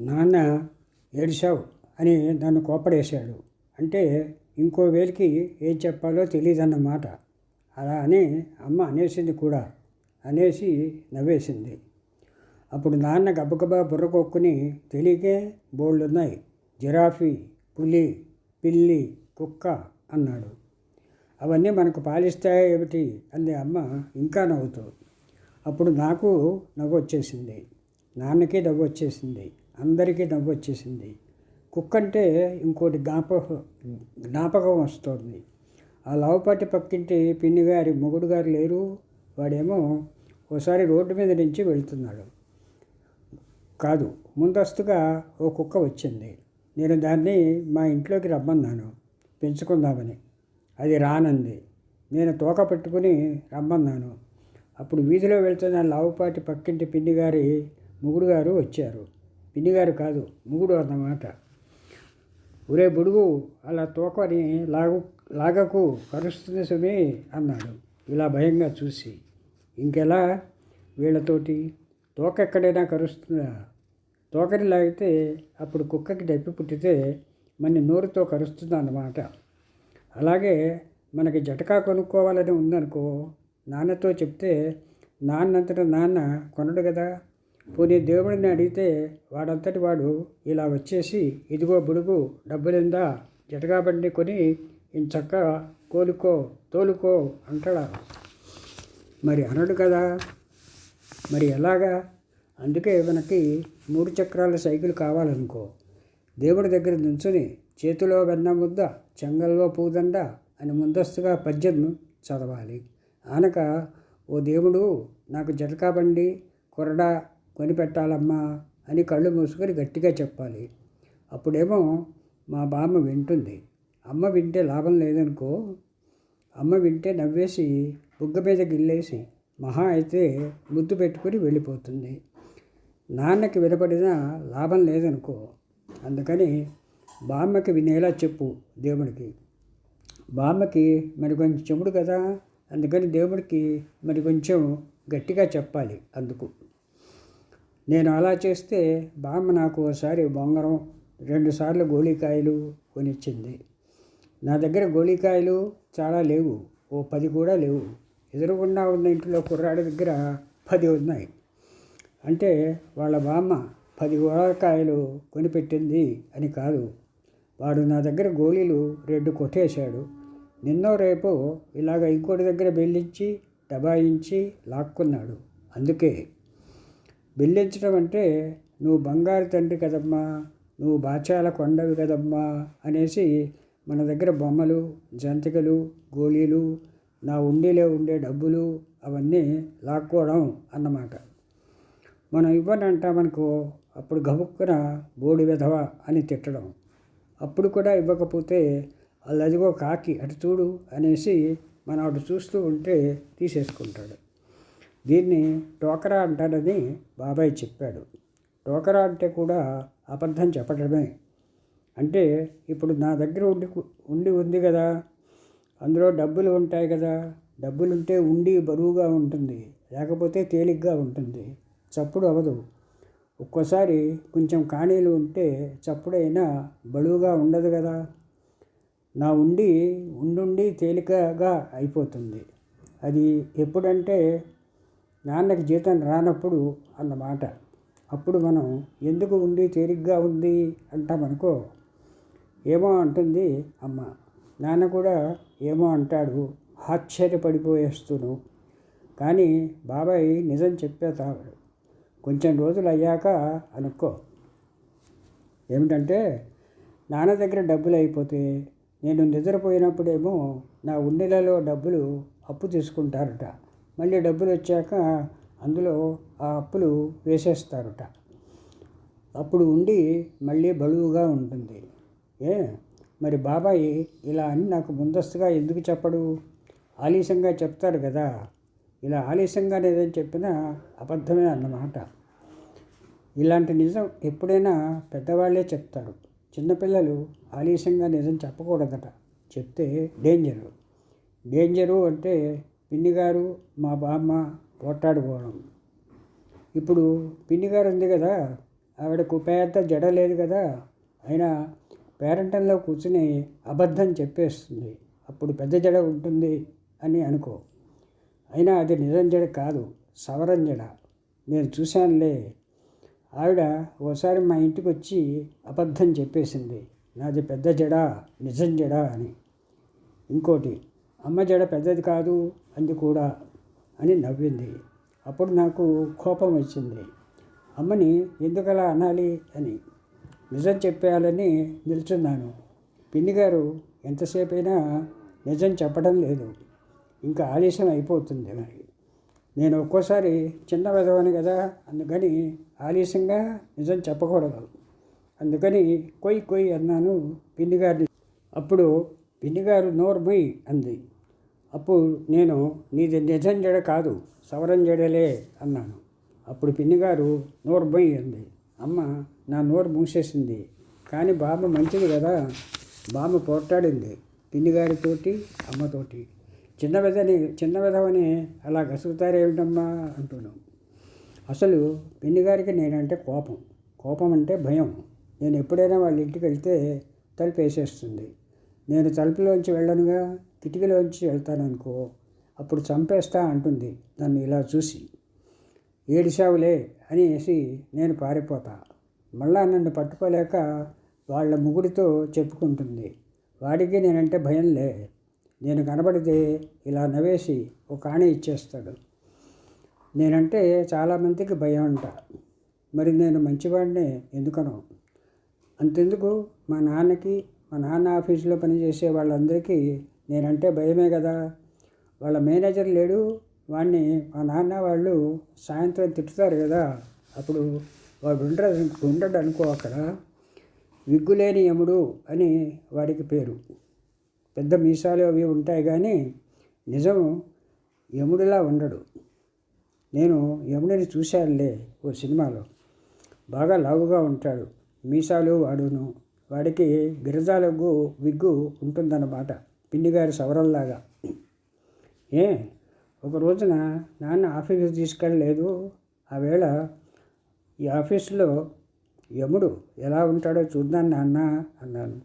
నాన్న ఏడిశావు అని నన్ను కోపడేశాడు అంటే ఇంకో వేలికి ఏం చెప్పాలో తెలియదన్నమాట అలా అని అమ్మ అనేసింది కూడా. అనేసి నవ్వేసింది. అప్పుడు నాన్న గబగబా బుర్ర కొక్కుని తెలియకే బోళ్ళున్నాయి. జిరాఫీ పులి పిల్లి కుక్క అన్నాడు. అవన్నీ మనకు పాలిస్తాయా ఏమిటి? అంది అమ్మ ఇంకా నవ్వుతూ. అప్పుడు నాకు నవ్వు వచ్చేసింది నాన్నకి నవ్వు వచ్చేసింది అందరికీ నవ్వు వచ్చేసింది కుక్క అంటే ఇంకోటి జ్ఞాపకం జ్ఞాపకం వస్తుంది. ఆ లావుపాటి పక్కింటి పిన్ని గారి మొగుడు గారు లేరు. వాడేమో ఓసారి రోడ్డు మీద నుంచి వెళ్తున్నాడు. కాదు ముందస్తుగా ఓ కుక్క వచ్చింది. నేను దాన్ని మా ఇంట్లోకి రమ్మన్నాను. పెంచుకుందామని. అది రానంది. నేను తోక పెట్టుకుని రమ్మన్నాను. అప్పుడు వీధిలో వెళ్తున్న లావుపాటి పక్కింటి పిన్ని గారి ముగుడు గారు వచ్చారు. పిన్నిగారు కాదు ముగుడు అన్నమాట. ఒరే బుడుగు అలా తోకని లాగు లాగకు కరుస్తుంది సుమి అన్నాడు. ఇలా భయంగా చూసి. ఇంకెలా? వీళ్ళతోటి తోక ఎక్కడైనా కరుస్తుందా? తోకని లాగితే అప్పుడు కుక్కకి డప్పి పుట్టితే మన నోరుతో కరుస్తుంది అన్నమాట. అలాగే మనకి జటకా కొనుక్కోవాలని ఉందనుకో నాన్నతో చెప్తే నాన్నంతటా నాన్న కొనడు కదా? పోనీ దేవుడిని అడిగితే వాడంతటి వాడు ఇలా వచ్చేసి ఇదిగో బుడుగు డబ్బులిందా జటకా బండి కొని ఇంచక్క కోలుకో తోలుకో అంటాడా? మరి అనడు కదా. మరి ఎలాగా? అందుకే మనకి మూడు చక్రాల సైకిల్ కావాలనుకో. దేవుడి దగ్గర నుంచుని చేతిలో వెన్న ముద్ద చెంగల్లో పూదండ అని ముందస్తుగా పద్యం చదవాలి. ఆనక ఓ దేవుడు నాకు జటకా బండి కొరడా కొనిపెట్టాలమ్మా అని కళ్ళు మూసుకొని గట్టిగా చెప్పాలి. అప్పుడేమో మా బామ్మ వింటుంది. అమ్మ వింటే లాభం లేదనుకో అమ్మ వింటే నవ్వేసి బుగ్గ మీద గిల్లేసి మహా అయితే ముద్దు పెట్టుకొని వెళ్ళిపోతుంది. నాన్నకి వినపడినా లాభం లేదనుకో అందుకని బామ్మకి వినేలా చెప్పు దేవుడికి బామ్మకి మరి కొంచెం చెముడు కదా అందుకని దేవుడికి మరి కొంచెం గట్టిగా చెప్పాలి అందుకు. నేను అలా చేస్తే బామ్మ నాకు ఒకసారి బొంగరం రెండుసార్లు గోళీకాయలు కొనిచ్చింది. నా దగ్గర గోళీకాయలు చాలా లేవు. ఓ పది కూడా లేవు. ఎదురుగుండా ఉన్న ఇంట్లో కుర్రాడి దగ్గర పది ఉన్నాయి. అంటే వాళ్ళ బామ్మ పది గోళకాయలు కొనిపెట్టింది అని కాదు. వాడు నా దగ్గర గోళీలు రెండు కొట్టేశాడు. నిన్నో రేపు ఇలాగ ఇంకోటి దగ్గర బెల్లించి దబాయించి లాక్కున్నాడు. అందుకే బిల్లించడం అంటే నువ్వు బంగారు తండ్రి కదమ్మా నువ్వు బాచాల కొండవి కదమ్మా అనేసి మన దగ్గర బొమ్మలు జంతికలు గోళీలు నా ఉండిలో ఉండే డబ్బులు అవన్నీ లాక్కోవడం అన్నమాట. మనం ఇవ్వనంటామనుకో అప్పుడు గబుక్కున బోడి విధవ అని తిట్టడం. అప్పుడు కూడా ఇవ్వకపోతే అదిగో కాకి అటు చూడు అనేసి మనం అటు చూస్తూ ఉంటే తీసేసుకుంటాడు. దీన్ని టోకరా అంటాడని బాబాయ్ చెప్పాడు. టోకరా అంటే కూడా అబద్ధం చెప్పడమే. అంటే ఇప్పుడు నా దగ్గర ఉండి ఉండి ఉంది కదా. అందులో డబ్బులు ఉంటాయి కదా. డబ్బులుంటే ఉండి బరువుగా ఉంటుంది. లేకపోతే తేలిగ్గా ఉంటుంది. చప్పుడు అవదు ఒక్కోసారి కొంచెం కాణీలు ఉంటే చప్పుడైనా బరువుగా ఉండదు కదా. నా ఉండి ఉండుండి తేలికగా అయిపోతుంది. అది ఎప్పుడంటే నాన్నకి జీతం రానప్పుడు అన్నమాట. అప్పుడు మనం ఎందుకు ఉండి తేలిగ్గా ఉంది అంటామనుకో ఏమో అంటుంది అమ్మ. నాన్న కూడా ఏమో అంటాడు. ఆశ్చర్యపడిపోయేస్తును. కానీ బాబాయ్ నిజం చెప్పేతాడు. కొంచెం రోజులు అయ్యాక అనుకో. ఏమిటంటే నాన్న దగ్గర డబ్బులు అయిపోతే నేను నిద్రపోయినప్పుడేమో నా ఉండేలలో డబ్బులు అప్పు తీసుకుంటారట. మళ్ళీ డబ్బులు వచ్చాక అందులో ఆ అప్పులు వేసేస్తారట. అప్పుడు ఉండి మళ్ళీ బలువుగా ఉంటుంది. ఏ? మరి బాబాయ్ ఇలా అని నాకు ముందస్తుగా ఎందుకు చెప్పడు? ఆలస్యంగా చెప్తాడు కదా. ఇలా ఆలస్యంగా ఏదైనా చెప్పినా అబద్ధమే అన్నమాట. ఇలాంటి నిజం ఎప్పుడైనా పెద్దవాళ్ళే చెప్తారు. చిన్నపిల్లలు ఆలస్యంగా నిజం చెప్పకూడదట. చెప్తే డేంజరు. డేంజరు అంటే పిన్ని గారు మా బామ్మ పోట్లాడుకోవడం. ఇప్పుడు పిన్ని గారు ఉంది కదా ఆవిడకు పెద్ద జడ లేదు కదా అయినా పేరంటంలో కూర్చుని అబద్ధం చెప్పేస్తుంది. అప్పుడు పెద్ద జడ ఉంటుంది అని అనుకో. అయినా అది నిజం జడ కాదు సవరం జడ. నేను చూశానులే. ఆవిడ ఓసారి మా ఇంటికి వచ్చి అబద్ధం చెప్పేసింది. నాది పెద్ద జడ నిజం జడ అని. ఇంకోటి అమ్మ జడ పెద్దది కాదు అంది కూడా అని నవ్వింది. అప్పుడు నాకు కోపం వచ్చింది. అమ్మని ఎందుకలా అనాలి అని. నిజం చెప్పేయాలని నిల్చున్నాను. పిన్ని గారు ఎంతసేపైనా నిజం చెప్పడం లేదు. ఇంకా ఆలస్యం అయిపోతుంది మరి. నేను ఒక్కోసారి చిన్న వెదవని కదా అందుకని ఆలస్యంగా నిజం చెప్పకూడదు. అందుకని కొయ్యి కొయ్యి అన్నాను పిన్ని గారిని అప్పుడు పిన్నిగారు నోర్మై నోరు అంది. అప్పుడు నేను నీది నిజం జడ కాదు సవరం జడలే అన్నాను. అప్పుడు పిన్నిగారు నోర్మై నోరు అంది. అమ్మ నా నోరు మూసేసింది. కానీ బామ్మ మంచిది కదా బామ్మ పోట్లాడింది పిన్నిగారితోటి అమ్మతోటి చిన్న విధని చిన్న విధవని అలా గసుగుతారేమిటమ్మా అంటున్నాం అసలు పిన్ని గారికి నేనంటే కోపం. కోపం అంటే భయం. నేను ఎప్పుడైనా వాళ్ళ ఇంటికి వెళ్తే తలుపు వేసేస్తుంది. నేను తలుపులోంచి వెళ్ళనుగా కిటికీలోంచి వెళ్తాననుకో అప్పుడు చంపేస్తా అంటుంది నన్ను ఇలా చూసి. ఏడిశావులే అనేసి నేను పారిపోతా. మళ్ళా నన్ను పట్టుకోలేక వాళ్ళ ముగ్గురితో చెప్పుకుంటుంది. వాడికి నేనంటే భయంలే నేను కనబడితే ఇలా నవ్వేసి ఒక ఆణి ఇచ్చేస్తాడు. నేనంటే చాలామందికి భయం అంట. మరి నేను మంచివాడినే ఎందుకనో? అంతెందుకు? మా నాన్నకి మా నాన్న ఆఫీసులో పనిచేసే వాళ్ళందరికీ నేనంటే భయమే కదా. వాళ్ళ మేనేజర్ లేడు వాడిని మా నాన్న వాళ్ళు సాయంత్రం తిట్టుతారు కదా. అప్పుడు వాడు ఉండడు ఉండడు అనుకో అక్కడ విగ్గులేని యముడు అని వాడికి పేరు. పెద్ద మీసాలు అవి ఉంటాయి కానీ నిజం యముడిలా ఉండడు. నేను యముడిని చూశానులే ఓ సినిమాలో. బాగా లావుగా ఉంటాడు. మీసాలు వాడును. వాడికి గిరిజాలకు విగ్గు ఉంటుందన్నమాట. పిండిగారి సవరంలాగా. ఏ? ఒక రోజున నాన్న ఆఫీస్కి తీసుకెళ్ళలేదు. ఆవేళ ఈ ఆఫీసులో యముడు ఎలా ఉంటాడో చూద్దాం నాన్న అన్నాను.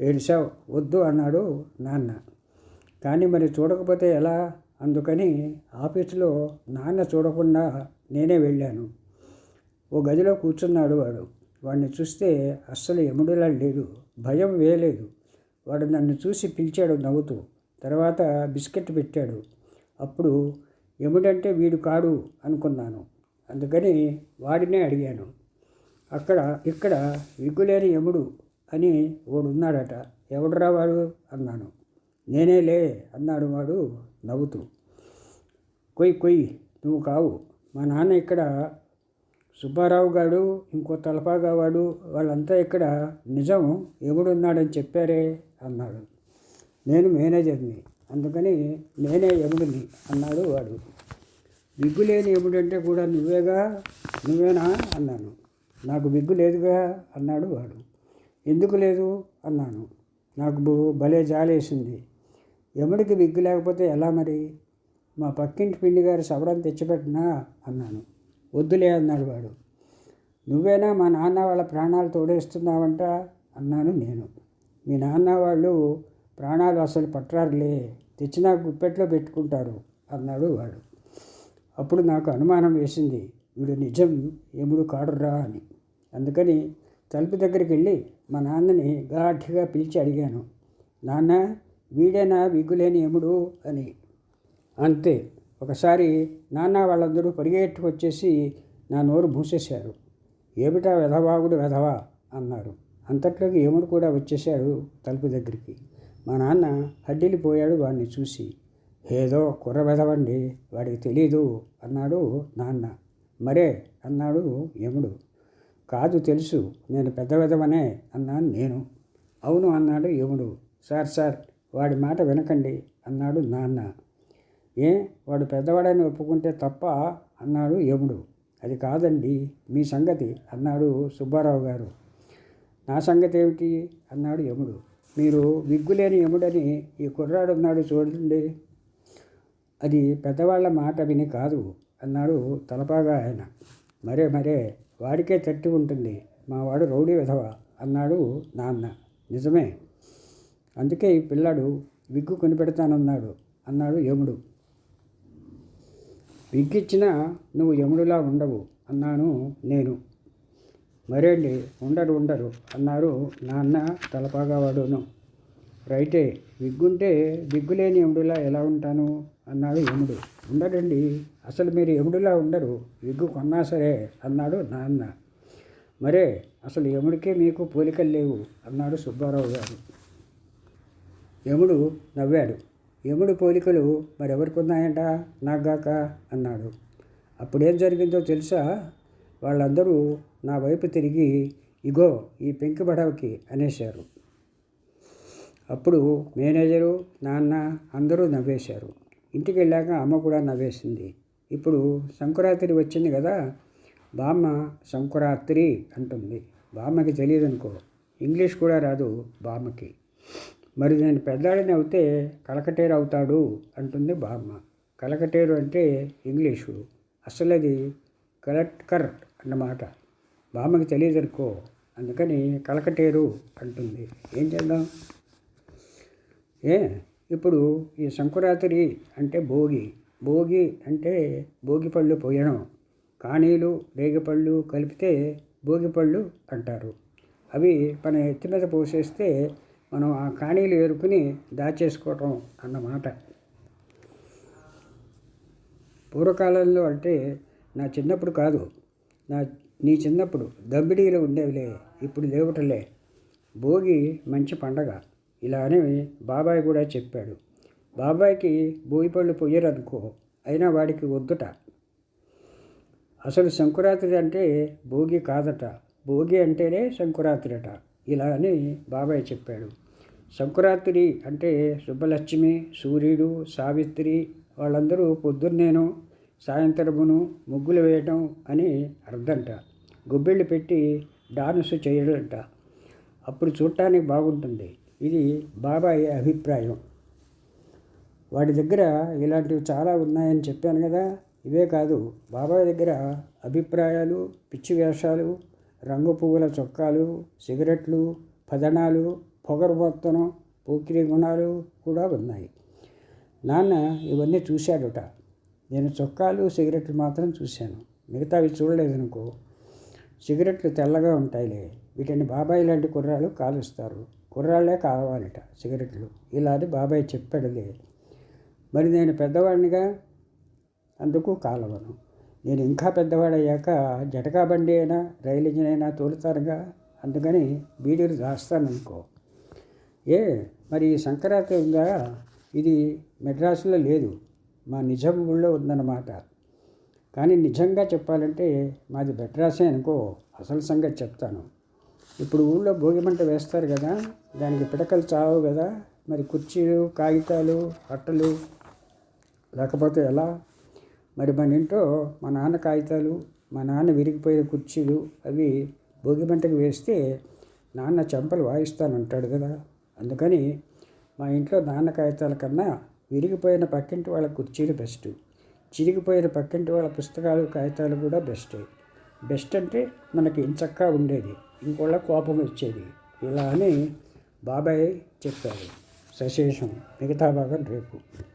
ఏడిసావు? వద్దు అన్నాడు నాన్న. కానీ మరి చూడకపోతే ఎలా? అందుకని ఆఫీసులో నాన్న చూడకుండా నేనే వెళ్ళాను. ఓ గదిలో కూర్చున్నాడు వాడు. వాడిని చూస్తే అస్సలు యముడిలా లేడు భయం వేయలేదు. వాడు నన్ను చూసి పిలిచాడు నవ్వుతూ తర్వాత బిస్కెట్ పెట్టాడు. అప్పుడు యముడంటే వీడు కాడు అనుకున్నాను. అందుకని వాడినే అడిగాను. అక్కడ ఇక్కడ విగ్గులేని యముడు అని వాడున్నాడట ఎవడరా ఎవడురా వాడు? అన్నాను. నేనేలే అన్నాడు వాడు నవ్వుతూ. కొయ్ కొయ్ నువ్వు కావు. మా నాన్న ఇక్కడ సుబ్బారావు గారు ఇంకో తలపాగా వాడు వాళ్ళంతా ఇక్కడ నిజం ఎవడున్నాడని చెప్పారే అన్నాడు. నేను మేనేజర్ని అందుకని నేనే యముడిని అన్నాడు వాడు. విగ్గు లేని ఎముడంటే కూడా నువ్వేగా? నువ్వేనా? అన్నాను. నాకు విగ్గు లేదుగా అన్నాడు వాడు. ఎందుకు లేదు? అన్నాను. నాకు భలే జాలేసింది. ఎముడికి విగ్గు లేకపోతే ఎలా మరి? మా పక్కింటి పిండి గారి సవరం తెచ్చిపెట్టినా అన్నాను. వద్దులే అన్నాడు వాడు. నువ్వేనా మా నాన్న వాళ్ళ ప్రాణాలు తోడేస్తున్నావంట? అన్నాను నేను. మీ నాన్న వాళ్ళు ప్రాణాలు అసలు పట్టరారులే తెచ్చినా గుప్పెట్లో పెట్టుకుంటారు అన్నాడు వాడు. అప్పుడు నాకు అనుమానం వేసింది వీడు నిజం ఎముడు కాడురా అని. అందుకని తలుపు దగ్గరికి వెళ్ళి మా నాన్నని గాఢిగా పిలిచి అడిగాను. నాన్న వీడేనా విగ్గులేని ఎముడు అని. అంతే. ఒకసారి నాన్న వాళ్ళందరూ పరిగెట్టుకు వచ్చేసి నా నోరు మూసేశారు. ఏమిటా వెధవాగుడు వెధవా? అన్నారు. అంతట్లోకి యముడు కూడా వచ్చేశాడు తలుపు దగ్గరికి. మా నాన్న హడ్డిలిపోయాడు వాడిని చూసి. ఏదో కుర్ర వెధవండి వాడికి తెలీదు అన్నాడు నాన్న. మరే అన్నాడు యముడు. కాదు తెలుసు నేను పెద్ద విధవనే అన్నాను నేను. అవును అన్నాడు యముడు. సార్ సార్ వాడి మాట వినకండి అన్నాడు నాన్న. ఏ? వాడు పెద్దవాడని ఒప్పుకుంటే తప్ప అన్నాడు యముడు. అది కాదండి మీ సంగతి అన్నాడు సుబ్బారావు గారు. నా సంగతి ఏమిటి అన్నాడు యముడు. మీరు విగ్గులేని యముడని ఈ కుర్రాడు ఉన్నాడు చూడండి. అది పెద్దవాళ్ళ మాట విని కాదు అన్నాడు తలపాగా ఆయన. మరే మరే వాడికే తట్టి ఉంటుంది. మా వాడు రౌడీ విధవ అన్నాడు నాన్న. నిజమే. అందుకే ఈ పిల్లాడు విగ్గు కొనిపెడతానన్నాడు అన్నాడు యముడు. విగ్గిచ్చినా నువ్వు యముడులా ఉండవు అన్నాను నేను. మరేండి? ఉండరు ఉండరు అన్నారు నాన్న తలపాగా వాడును రైటే విగ్గుంటే విగ్గులేని యముడులా ఎలా ఉంటాను? అన్నాడు యముడు. ఉండరండి అసలు మీరు యముడులా ఉండరు విగ్గు కొన్నా సరే అన్నాడు నాన్న. మరే అసలు యముడికే మీకు పోలికలు లేవు అన్నాడు సుబ్బారావు గారు. యముడు నవ్వాడు. యముడు పోలికలు మరెవరికి ఉన్నాయంట నాగాక అన్నాడు. అప్పుడేం జరిగిందో తెలుసా? వాళ్ళందరూ నా వైపు తిరిగి ఇగో ఈ పెంకి బడవకి అనేశారు. అప్పుడు మేనేజరు నాన్న అందరూ నవ్వేశారు. ఇంటికి వెళ్ళాక అమ్మ కూడా నవ్వేసింది. ఇప్పుడు సంకురాత్రి వచ్చింది కదా? బామ్మ సంకురాత్రి అంటుంది. బామ్మకి తెలియదు అనుకో ఇంగ్లీష్ కూడా రాదు బామ్మకి. మరి నేను పెద్దాడిని అవుతే కలకటేరు అవుతాడు అంటుంది బామ్మ. కలకటేరు అంటే ఇంగ్లీషు. అసలు అది కలెక్టర్ అన్నమాట. బామ్మకి తెలియదు అనుకో అందుకని కలకటేరు అంటుంది. ఏం చేద్దాం? ఏ ఇప్పుడు ఈ సంకురాత్రి అంటే భోగి. భోగి అంటే భోగి పళ్ళు పోయడం. కాణీలు రేగిపళ్ళు కలిపితే భోగి పళ్ళు అంటారు. అవి మన ఎత్తి మీద పోసేస్తే మనం ఆ కాణీలు ఏరుకుని దాచేసుకోవటం అన్నమాట. పూర్వకాలంలో అంటే నా చిన్నప్పుడు కాదు. నా నీ చిన్నప్పుడు దమ్మిడీలు ఉండేవిలే ఇప్పుడు లేవటలే. భోగి మంచి పండగ. ఇలా అని బాబాయ్ కూడా చెప్పాడు. బాబాయ్కి భోగి పళ్ళు పొయ్యరనుకో అయినా వాడికి వద్దుట. అసలు సంకురాత్రి అంటే భోగి కాదట. భోగి అంటేనే సంకురాత్రి అట ఇలా అని బాబాయ్ చెప్పాడు. సంకురాత్రి అంటే సుబ్బలక్ష్మి సూర్యుడు సావిత్రి వాళ్ళందరూ పొద్దున్నేను సాయంత్రమును ముగ్గులు వేయటం అని అర్థంట. గొబ్బిళ్ళు పెట్టి డాన్స్ చేయడంట. అప్పుడు చూడటానికి బాగుంటుంది. ఇది బాబాయ్ అభిప్రాయం. వాడి దగ్గర ఇలాంటివి చాలా ఉన్నాయని చెప్పాను కదా. ఇవే కాదు బాబాయ్ దగ్గర అభిప్రాయాలు పిచ్చి వేషాలు రంగు పువ్వుల చొక్కాలు సిగరెట్లు పదనాలు పొగరుబొత్తనం పోకిరి గుణాలు కూడా ఉన్నాయి. నాన్న ఇవన్నీ చూశాడుట. నేను చొక్కాలు సిగరెట్లు మాత్రం చూశాను. మిగతావి చూడలేదనుకో. సిగరెట్లు తెల్లగా ఉంటాయిలే. వీటిని బాబాయ్ లాంటి కుర్రాళ్ళు కాలుస్తారు. కుర్రాళ్ళే కావాలట సిగరెట్లు. ఇలా అని బాబాయ్ చెప్పాడులే. మరి నేను పెద్దవాడినిగా అందుకు కాలవను. నేను ఇంకా పెద్దవాడయ్యాక జటకా బండి అయినా రైలు ఇంజిన్ అయినా తోలుతారుగా అందుకని బీడీలు దాస్తాననుకో ఏ మరి సంక్రాంతిగా సంక్రాంతి ఉందా? ఇది మెడ్రాసులో లేదు. మా నిజం ఊళ్ళో ఉందన్నమాట. కానీ నిజంగా చెప్పాలంటే మాది మెడ్రాసే అనుకో. అసలు సంగతి చెప్తాను. ఇప్పుడు ఊళ్ళో భోగిమంట వేస్తారు కదా దానికి పిడకలు చావు కదా. మరి కుర్చీలు కాగితాలు అట్టలు లేకపోతే ఎలా? మరి మన ఇంట్లో మా నాన్న కాగితాలు మా నాన్న విరిగిపోయిన కుర్చీలు అవి భోగిమంటకు వేస్తే నాన్న చెంపలు వాయిస్తానంటాడు కదా. అందుకని మా ఇంట్లో నాన్న కాగితాల కన్నా విరిగిపోయిన పక్కింటి వాళ్ళ కుర్చీలు బెస్ట్. చిరిగిపోయిన పక్కింటి వాళ్ళ పుస్తకాలు కాగితాలు కూడా బెస్టే. బెస్ట్ అంటే మనకి ఇంచక్కా ఉండేది ఇంకోళ్ళ కోపం వచ్చేది. ఇలా అని బాబాయ్ చెప్పారు సశేషం మిగతా భాగం రేపు.